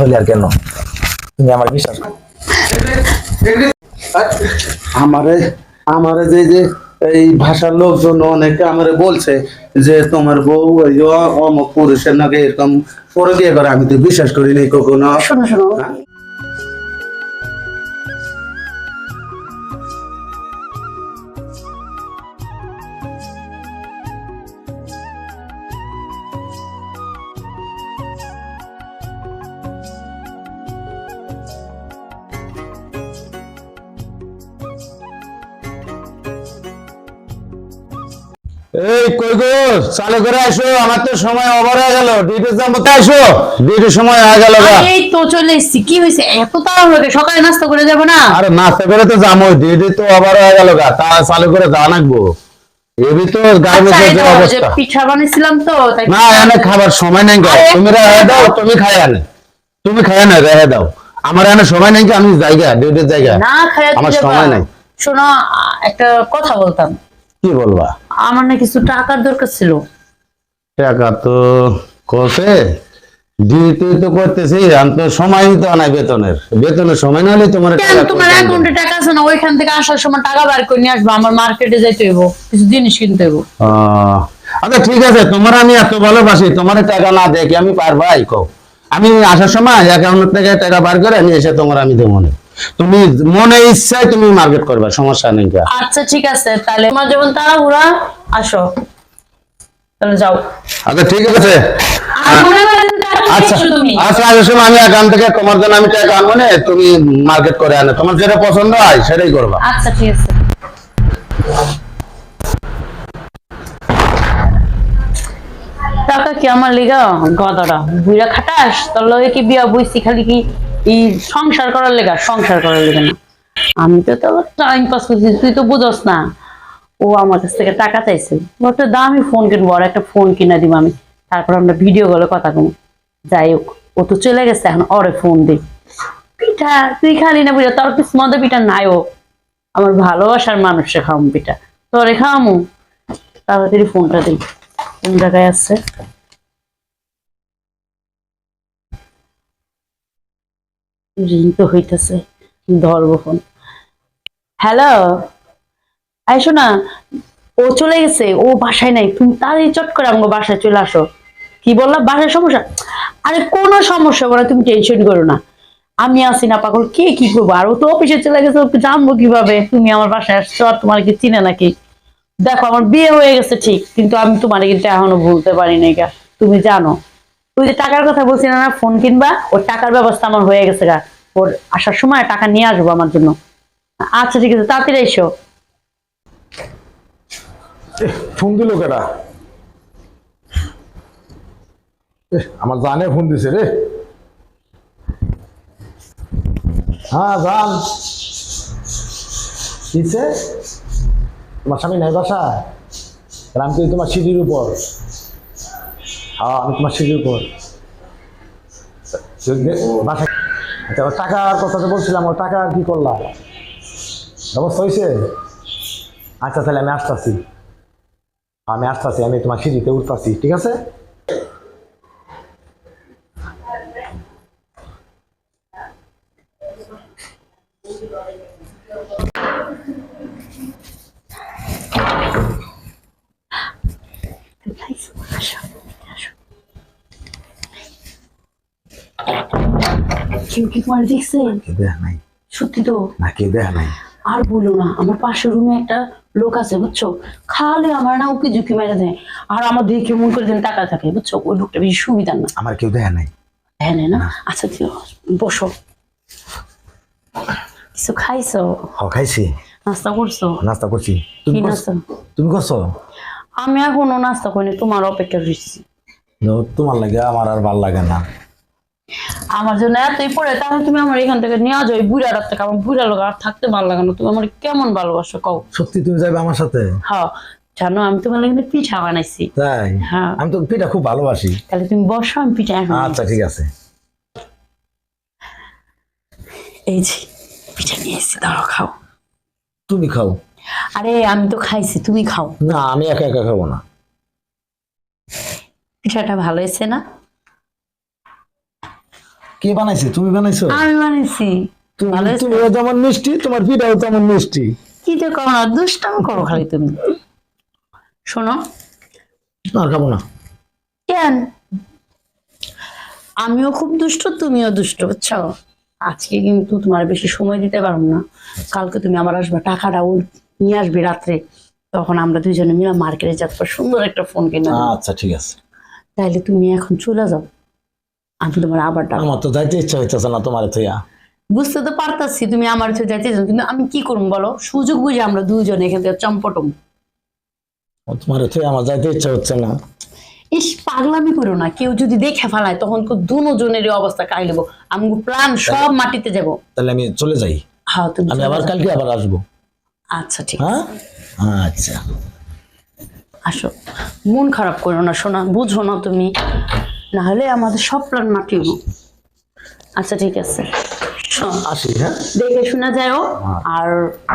হলে আর কেন? তুমি আমার বিশ্বাস আমারে আমারে যে যে এই ভাষার লোকজন অনেকে আমারে বলছে যে তোমার বউ ওই অমুক পুরুষের নাকি এরকম পরে বিয়ে করে আমি তো বিশ্বাস করিনি নাই কখনো। শোনো শোনো। এই কই গো? চালু করে আসো আমার তো সময় ওভার হয়ে গেল। ডিউটি যাব আসো। ডিউটির সময় হয়ে গেল এই তো চলে এসেছি। কি হয়েছে? এত তাড়াহুড়ো সকালে নাস্তা করে যাব না? আরে নাস্তা করে তো যাব ডিউটি তো ওভার হয়ে গেল গা। তা চালু করে যাওয়া লাগবো এবি তো আচ্ছা, যে অবস্থা। পিঠা বানিয়েছিলাম তো তাই না এনে খাবার সময় নেই গা। তুমি দাও তুমি খাই আনে। তুমি খাই না রেহে দাও। আমার এনে সময় নেই কি আমি জায়গা ডিউটির জায়গা। না খায়া আমার সময় নাই। শোনো একটা কথা বলতাম। কি বলবা? আমার না কিছু টাকার দরকার ছিল। টাকা তো কষে ডিউটি তো করতেছি আমি তো সময় তো নাই বেতনের। বেতনের সময় না হলে তোমার কেন? তোমার অ্যাকাউন্টে টাকা আছে না? ওইখান থেকে আসার সময় টাকা বার করে নিয়ে আসব আমার মার্কেটে যাইতে হইব কিছু জিনিস কিনতে হইব। আচ্ছা ঠিক আছে তোমার আমি এত ভালোবাসি তোমার টাকা না দেখি আমি পারবাই কও? আমি আসার সময় অ্যাকাউন্ট থেকে টাকা বার করে আমি এসে তোমার আমি দেবো না। তুমি মনে ইচ্ছায় তুমি মার্কেট করবে সমস্যা নেই আচ্ছা ঠিক আছে তাহলে তোমার যখন তাড়াহুড়া আসো। তাহলে যাও। আচ্ছা ঠিক আছে। আচ্ছা আচ্ছা আসার সময় আমি অ্যাকাউন্ট থেকে তোমার জন্য আমি টাকা আনব না তুমি মার্কেট করে আনো। তোমার যেটা পছন্দ হয় সেটাই করবা। আচ্ছা ঠিক আছে। টাকা কি আমার লিগা গদরা? বুইরা খাটাস? তোর লগে কি বিয়া বইছি খালি কি এই সংসার করার লেগা, সংসার করার লেগা না। আমি তো তো টাইম পাস করছি, তুই তো বুঝস না। ও আমার কাছ থেকে টাকা চাইছে। একটা দামি ফোন কিনবো, আর একটা ফোন কিনা দিব আমি। তারপর আমরা ভিডিও কলে কথা কম। যাই হোক, ও তো চলে গেছে, এখন ওরে ফোন দিই পিঠা, তুই খালি না বুঝা তোর কিছু মধ্যে পিঠা নাই ও। আমার ভালোবাসার মানুষে খাওয়াম পিঠা। তোরে খাওয়ামু। তাড়াতাড়ি ফোনটা দিই কোন জায়গায় আছে? রিং হইতেছে ধরবো ফোন। হ্যালো আইসো না ও চলে গেছে, ও বাসায় নাই। তুমি তাড়াতাড়ি চট করে আমাকে বাসায় চলে আসো। কি বললা? বাসায় সমস্যা? আরে কোনো সমস্যা না, তুমি টেনশন করো না। আমি আসি না, পাগল। কে কি করব? আর ও তো অফিসে চলে গেছে, ওকে জানব কীভাবে? তুমি আমার বাসায় আসছো আর তোমার কি চিনে নাকি? দেখো, আমার বিয়ে হয়ে গেছে ঠিক, কিন্তু আমি তোমার কিন্তু এখনও ভুলতে পারি গা। তুমি জানো। তুই যে টাকার কথা বলছি না না ফোন কিনবা ওর টাকার ব্যবস্থা আমার হয়ে গেছে গা। ওর আসার সময় টাকা নিয়ে আসব আমার জন্য। আচ্ছা ঠিক আছে তাড়াতাড়ি এসো। ফোন দিল এহ, আমার জানে ফোন দিছে রে। হ্যাঁ জান। কিসে? তোমার স্বামী নাই বাসা তো তোমার সিঁড়ির উপর? আমি তোমার সিঁড়ির উপর বাসা আচ্ছা টাকার কথা তো বলছিলাম ও টাকা কি করলাম ব্যবস্থা হয়েছে? আচ্ছা তাহলে আমি আসতেছি। আমি আসতেছি আমি তোমার সিঁড়িতে উঠতেছি ঠিক আছে? কেউ কি তোমার দেখছেন? কে দেয়া নাই। সত্যি তো? না কে দেয়া নাই। আর বলো না আমার পাশের রুমে একটা লোক আছে বুঝছ? খালে আমার না উকি ঝুঁকি মেরে দেয়। আর আমার মন করে দিন টাকা থাকে বুঝছ? ওই লোকটা বেশি সুবিধার না। আমার কেউ দেয়া নাই। হ্যাঁ না? আচ্ছা বসো। কিছু খাইছো? হ খাইছি। নাস্তা করছ? নাস্তা করছি। তুমি নাস্তা? তুমি করছ? আমি এখনও নাস্তা করিনি তোমার অপেক্ষা করছি তোমার লাগে আমার আর ভালো লাগে না। আমার জন্য এতই পড়ে তাহলে তুমি আমার এখান থেকে নিয়ে যাও বুড়া রাত থেকে। আমার বুড়া লোক আর থাকতে ভালো লাগে না। তুমি আমার কেমন ভালোবাসো কও? সত্যি তুমি যাবে আমার সাথে? হ্যাঁ। জানো আমি তোমার পিঠা বানাইছি। তাই? হ্যাঁ। আমি তো পিঠা খুব ভালোবাসি। তাহলে তুমি বসো আমি পিঠা আচ্ছা ঠিক আছে। এই যে পিঠা নিয়ে এসেছি দাঁড়াও খাও। তুমি খাও। আরে আমি তো খাইছি তুমি খাও। না আমি একা একা খাব না। পিঠাটা ভালো হয়েছে না? কে বানাইছে? তুমি বানাইছো? আমি বানাইছি। তুমি? যেমন মিষ্টি তোমার পিঠাও তেমন মিষ্টি। কি যে করো না দুষ্টাম করো খালি তুমি। শোনো। আর খাব না। কেন? আমিও খুব দুষ্ট তুমিও দুষ্ট বুঝছ? আজকে কিন্তু তোমার বেশি সময় দিতে পারব না। কালকে তুমি আমার আসবে টাকাটা ও নিয়ে আসবে রাত্রে। তখন আমরা দুজনে মিলে মার্কেটে যাব সুন্দর একটা ফোন কিনে আচ্ছা ঠিক আছে। তাইলে তুমি এখন চলে যাও। আমি তোমার আবার আমার তো যাইতে ইচ্ছা হইতেছে না তোমার থইয়া। বুঝতে তো পারতাছি তুমি আমার তো যাইতে কিন্তু আমি কি করব বলো? সুযোগ বুঝে আমরা দুজন এখান থেকে চম্পটম। তোমার থইয়া আমার যাইতে ইচ্ছা হচ্ছে না। ইস পাগলামি করো না কেউ যদি দেখে ফেলায় তখন তো দুজনেরই অবস্থা কাই নেব আমি প্রাণ সব মাটিতে যাব। তাহলে আমি চলে যাই। হ্যাঁ তুমি আমি আবার কালকে আবার আসব। আচ্ছা ঠিক হ্যাঁ? আচ্ছা। আসো। মন খারাপ করো না শোনা বুঝো না তুমি। না হলে আমাদের সব প্ল্যান মাটিব আচ্ছা ঠিক আছে। আসি হ্যাঁ? দেখে শোনা যাও আর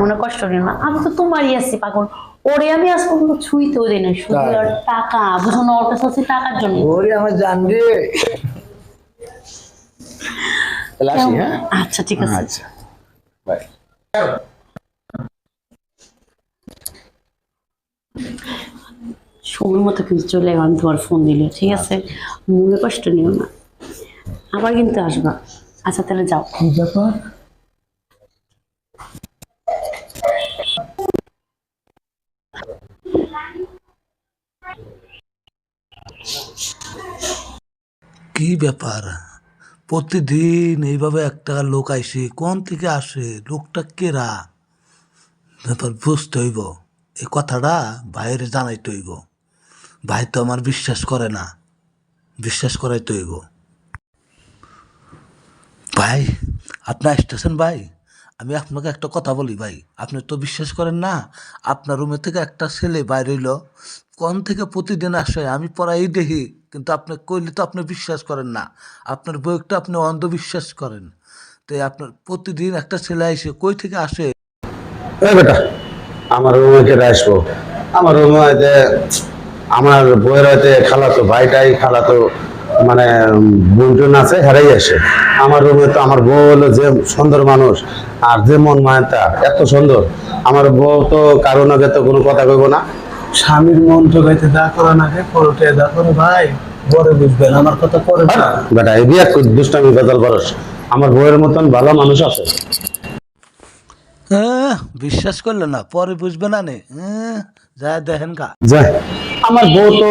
মনে কষ্ট নেই না। আমি তো তোমারই আছি পাগল। ওরে আমি আজ পর্যন্ত ছুঁইতেও দিই না শুধু? টাকা। বুঝো না ওর কাছে আছে টাকার জন্য। ওরে আমার জান রে। আসি হ্যাঁ? আচ্ছা ঠিক আছে। আচ্ছা। বাই। সময় মতো কিন্তু চলে গেলাম তোমার ফোন দিলে ঠিক আছে? মনে কষ্ট নিও না। আবার কিন্তু আসবা। আচ্ছা তাহলে যাও। কি ব্যাপার? কি ব্যাপার? প্রতিদিন এইভাবে একটা লোক আইসে কোন থেকে আসে? লোকটা কেরা? ব্যাপার বুঝতে হইব। এই কথাটা বাইরে জানাইতে হইব। ভাই তো আমার বিশ্বাস করে না। বিশ্বাস করাইতে হইব ভাই আপনার স্টেশন ভাই? আমি আপনাকে একটা কথা বলি ভাই। আপনি তো বিশ্বাস করেন না, আপনার রুমে থেকে একটা ছেলে বাইরে হইল। কোন থেকে প্রতিদিন আসে? আমি পড়াই দেখি, কিন্তু আপনি কইলে তো আপনি বিশ্বাস করেন না। আপনার বইটা আপনি অন্ধবিশ্বাস করেন। তো আপনার প্রতিদিন একটা ছেলে আসে কই থেকে আসে? বেটা, আমার রুমে কেটে আসব। আমার রুমে আমার বইয়ের হয়তো খালাতো ভাইটাই খালাতো মানে বন্টন আছে হেরাই আসে। আমার রুমে তো আমার বউ হলো যে সুন্দর মানুষ আর যে মন মায়তা এত সুন্দর। আমার বউ তো কারণ আগে তো কোনো কথা কইব না। স্বামীর মন তো গাইতে দা করে না কে পরোটে দা করে ভাই পরে বুঝবেন আমার কথা পরে বেটা এই বিয়া কর, দুষ্টামি গজাল করস আমার বউয়ের মতন ভালো মানুষ আছে। হ্যাঁ বিশ্বাস করলে না পরে বুঝবে না নে হ্যাঁ যা দেখেন কা যাই আমার বউ তো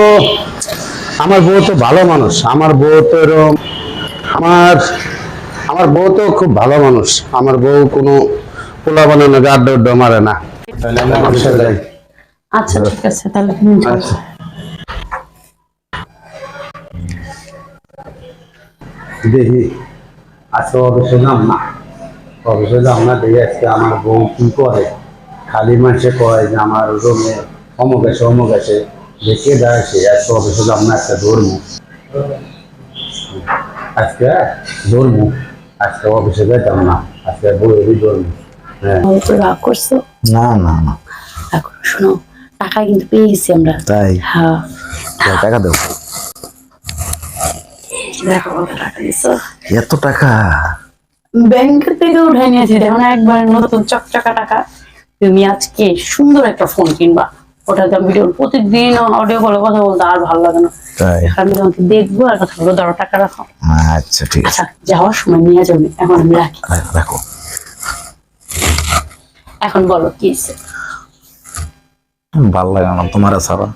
আমার বউ তো ভালো মানুষ। আমার বউ তো এরকম আমার আমার বউ তো খুব ভালো মানুষ। আমার বউ কোনো পোলা বানানো আড্ডা উড্ডা মারে না। তাহলে যাই। আচ্ছা ঠিক আছে তাহলে আচ্ছা। দেখি। আজকে অফিসে যাম না। অফিসে যাম না দেখি আজকে আমার বউ কি করে। খালি মানুষে কয় যে আমার রুমে অমুক আছে অমুক আছে। দেখে দেয় সে আজকে অফিসে যাম না একটা ধর্ম। আজকে ধর্ম আজকে অফিসে যেতাম না আজকে বইয়েরই হ্যাঁ। তো রাগ করছ? না না না। এখন শোনো টাকা কিন্তু পেয়ে গেছি আমরা। তাই? হ্যাঁ। টাকা দেবো দেখো টাকা দিছো এত টাকা? ব্যাংক থেকে উঠাই নিয়েছি দেখো না একবার নতুন চকচকা টাকা। তুমি আজকে সুন্দর একটা ফোন কিনবা। ওটাতে আমি ভিডিও প্রতিদিন অডিও কলে কথা বলতে আর ভালো লাগে না। তাই? আমি তোমাকে দেখব আর কথা বলব ধরো টাকা রাখো। আচ্ছা ঠিক আছে। আচ্ছা যাওয়ার সময় নিয়ে যাবে এখন আমি রাখি। রাখো। এখন বলো কি? ভালো লাগে না তোমার সারা?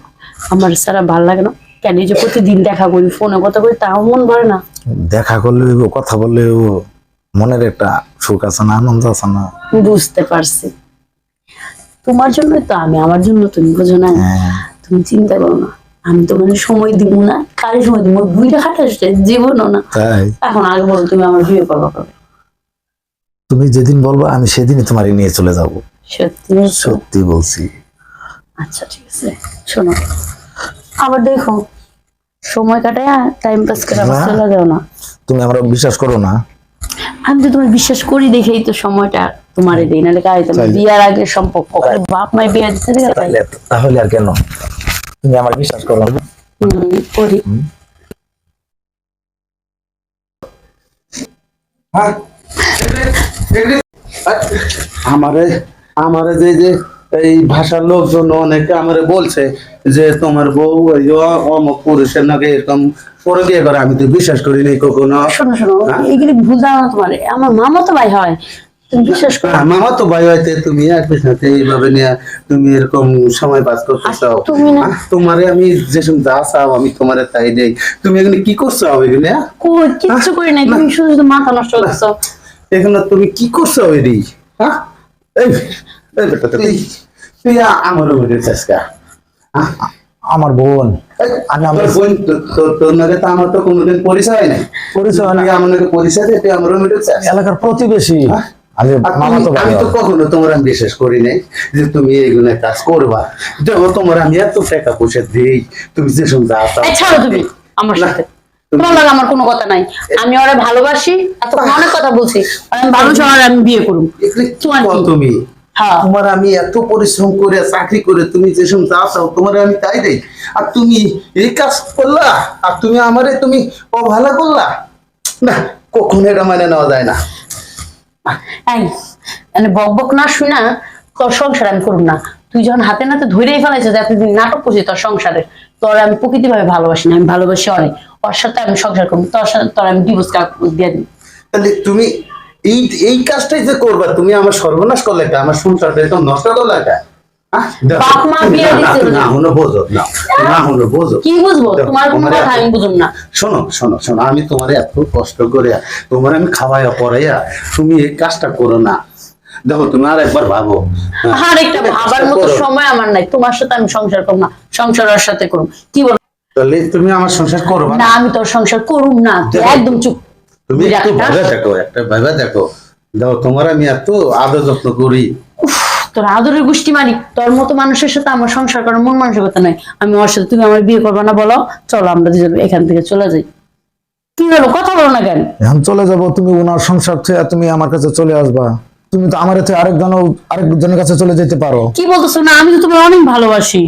আমার সারা ভালো লাগে না। কেন যে প্রতিদিন দেখা করি ফোনে কথা করি তাও মন ভরে না। দেখা করলে কথা বললে। মনের একটা সুখ আছে না আনন্দ আছে না? বুঝতে পারছি। তোমার জন্য তো আমি আমার জন্য তুমি বোঝো না। হ্যাঁ। তুমি চিন্তা করো না আমি তোমার সময় দিব না কারে সময় দিব বুইটা খাটাচ্ছে জীবনও না। এখন আগে বলো তুমি আমার বিয়ে করব কবে? তুমি যেদিন বলব আমি সেদিনই তোমার নিয়ে চলে যাব। সত্যি? সত্যি বলছি। আচ্ছা ঠিক আছে শোনো। আবার দেখো সময় কাটায় টাইম পাস করে আবার। চলে যাও না। তুমি আমরা বিশ্বাস করো না। আমি তো তোমার বিশ্বাস করি দেখেই তো সময়টা তোমারে দিই নাহলে কাজ তোমার তাইলে? বিয়ার আগে সম্পর্ক। বাপ মাই বিয়ে দিতে তাহলে আর কেন? তুমি আমার বিশ্বাস করো না। করি। হ্যাঁ আমারে আমারে যে যে এই ভাষার লোকজন অনেকে আমারে বলছে যে তোমার বউ ওই অমুক পুরুষের নাকি এরকম পরে বিয়ে করে। আমি তো বিশ্বাস করি নাই কখনো। শোনো শোনো এগুলি ভুল ধারণা তোমার। আমার মামা তো ভাই হয়। তুমি বিশ্বাস করো হ্যাঁ, মামা তো ভাই হইতে তুমি একই সাথে এইভাবে নিয়ে তুমি এরকম সময় পাস করতে চাও তুমি না- তোমারে আমি যেসব যা চাও আমি তোমারে তাই দেই। তুমি এখানে কি করছ এখানে? কই কিচ্ছু করি নাই তুমি শুধু শুধু মাথা নষ্ট করছ এখানে তুমি কি করছ এদি হ্যাঁ এই এই বেটা তুই তুই আমার উপরে চেষ্টা আমার বোন। আমার বোন তো- তোর- নাকি তো আমার তো কোনোদিন পরিচয় নাই। পরিচয় আমার পরিচয় তুই আমার এলাকার প্রতিবেশী। আমি তো আমি তো কখনো তোমার আমি বিশ্বাস করি নাই যে তুমি এইগুলো কাজ করবা। দেখো তোমার আমি এত টাকা পয়সা দিই তুমি যে ছাড়ো তুমি আমার সাথে। তোমার লাগে আমার কোনো কথা নাই। আমি ওরে ভালোবাসি এত অনেক কথা বলছি। আমি ভালো সময় আমি বিয়ে করুম? তুমি? হ্যাঁ। তোমার আমি এত পরিশ্রম করে চাকরি করে তুমি যা চাও তোমার আমি তাই দেই। আর তুমি এই কাজ করলা আর তুমি আমারে তুমি অবহেলা করলা। না কখনো এটা মানে নেওয়া যায় না। মানে বক বক না শুনা তোর সংসার আমি না। তুই যখন হাতে নাতে ধরেই এতদিন নাটক করছিস তোর সংসারে, তোর আমি প্রকৃতি ভাবে ভালোবাসি না, আমি ভালোবাসি অনেক। ওর সাথে আমি সংসার করব, তোর সাথে তোর আমি ডিভোর্স দিয়ে দিই তুমি এই এই কাজটাই যে করবা, তুমি আমার সর্বনাশ করলে? আমার সংসারটা একদম নষ্ট করলে বাপ মা বিয়ে না, না, না। না হলো বোঝো না না হলো বোঝো কি বুঝব তোমার কোনো কথা আমি বুঝুম না শোনো শোনো শোনো আমি তোমার এত কষ্ট করে তোমার আমি খাওয়াইয়া পড়াইয়া তুমি এই কাজটা করো না দেখো তুমি আর একবার ভাবো হ্যাঁ। আর একটা ভাবার মতো সময় আমার নাই তোমার সাথে আমি সংসার করব না সংসার ওর সাথে কি বল তাহলে তুমি আমার সংসার করবা না আমি তোর সংসার করুম না একদম চুপ তুমি একটু একটা- ভাবে দেখো একটা ভাবে দেখো দেখো তোমার আমি এত আদর যত্ন করি তোর আদরের গোষ্ঠী মারি তোর মতো মানুষের সাথে আমার সংসার করার মন মানসিকতা নাই। আমি ওর সাথে তুমি আমার বিয়ে করবে না বলো চলো আমরা দুজন এখান থেকে চলে যাই। কি হলো কথা বলো না কেন? এখন চলে যাব তুমি ওনার সংসার থেকে তুমি আমার কাছে চলে আসবা। তুমি তো আমার থেকে আরেকজন আরেকজনের কাছে চলে যেতে পারো। কি বলতেছো? না আমি তো তোমার অনেক ভালোবাসি।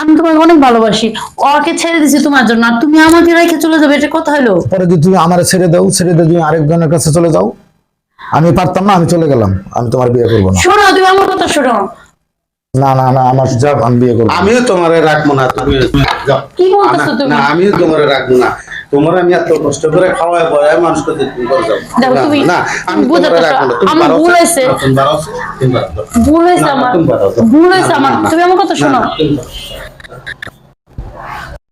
আমি তোমাকে অনেক ভালোবাসি। ওকে ছেড়ে দিছি তোমার জন্য আর তুমি আমাকে রেখে চলে যাবে এটা কথা হলো? পরে যদি তুমি আমার ছেড়ে দাও ছেড়ে দিয়ে তুমি আরেকজনের কাছে চলে যাও। আমি পারতাম না আমি চলে গেলাম। আমি তোমার বিয়ে করব না। শোনো তুমি আমার কথা শোনো। না না না আমার যাব আমি বিয়ে করব আমিও তোমারে রাখব না তুমি কি বলতেছো তুমি? না আমিও তোমারে রাখব না। তোমার আমি এত কষ্ট করে খাওয়াই পড়াই মানুষকে তুমি করে যাও। না, আমি বুঝতে তোমারে রাখব না। তুমি আমার পারো ভুল তো? হয়েছে। ভুল হয়েছে আমার তুমি ভুল হয়েছে আমার। তুমি আমার কথা শোনো।